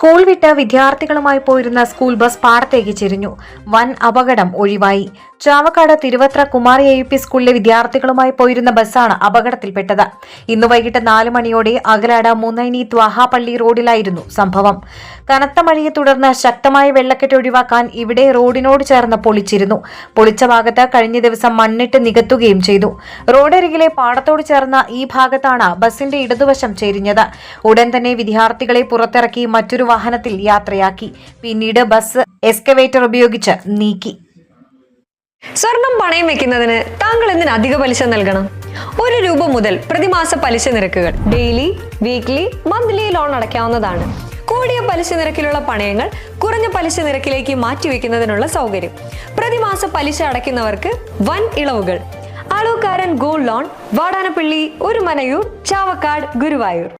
School വിട്ട് വിദ്യാർത്ഥികളുമായി പോയിരുന്ന സ്കൂൾ ബസ് പാടത്തേക്ക് ചെരിഞ്ഞു. വൻ അപകടം ഒഴിവായി. Chavakkad Thiruvathra Kumari A U P സ്കൂളിലെ വിദ്യാർത്ഥികളുമായി പോയിരുന്ന ബസ്സാണ് അപകടത്തിൽപ്പെട്ടത്. ഇന്ന് വൈകിട്ട് നാല് മണിയോടെ അകലാട മുന്നൈനി ത്വാഹാപ്പള്ളി റോഡിലായിരുന്നു സംഭവം. കനത്ത മഴയെ തുടർന്ന് ശക്തമായ വെള്ളക്കെട്ട് ഒഴിവാക്കാൻ ഇവിടെ റോഡിനോട് ചേർന്ന് പൊളിച്ചിരുന്നു. പൊളിച്ച ഭാഗത്ത് കഴിഞ്ഞ ദിവസം മണ്ണിട്ട് നികത്തുകയും ചെയ്തു. റോഡരികിലെ പാടത്തോട് ചേർന്ന ഈ ഭാഗത്താണ് ബസിന്റെ ഇടതുവശം ചെരിഞ്ഞത്. ഉടൻ തന്നെ വിദ്യാർത്ഥികളെ പുറത്തിറക്കി മറ്റൊരു വാഹനത്തിൽ യാത്രയാക്കി. പിന്നീട് ബസ് എസ്കവേറ്റർ ഉപയോഗിച്ച് നീക്കി. സ്വർണം പണയം വെക്കുന്നതിന് താങ്കൾ എന്തിന് അധിക പലിശ നൽകണം? ഒരു രൂപ മുതൽ പ്രതിമാസ പലിശ നിരക്കുകൾ ഡെയിലി വീക്ക്ലി മന്ത്ലി ലോൺ അടയ്ക്കാവുന്നതാണ്. കൂടിയ പലിശ നിരക്കിലുള്ള പണയങ്ങൾ കുറഞ്ഞ പലിശ നിരക്കിലേക്ക് മാറ്റിവെക്കുന്നതിനുള്ള സൗകര്യം. പ്രതിമാസ പലിശ അടയ്ക്കുന്നവർക്ക് വൻ ഇളവുകൾ. അളവുകാരൻ ഗോൾഡ് ലോൺ വാടാനപ്പള്ളി ഒരു മനയൂർ ചാവക്കാട് ഗുരുവായൂർ.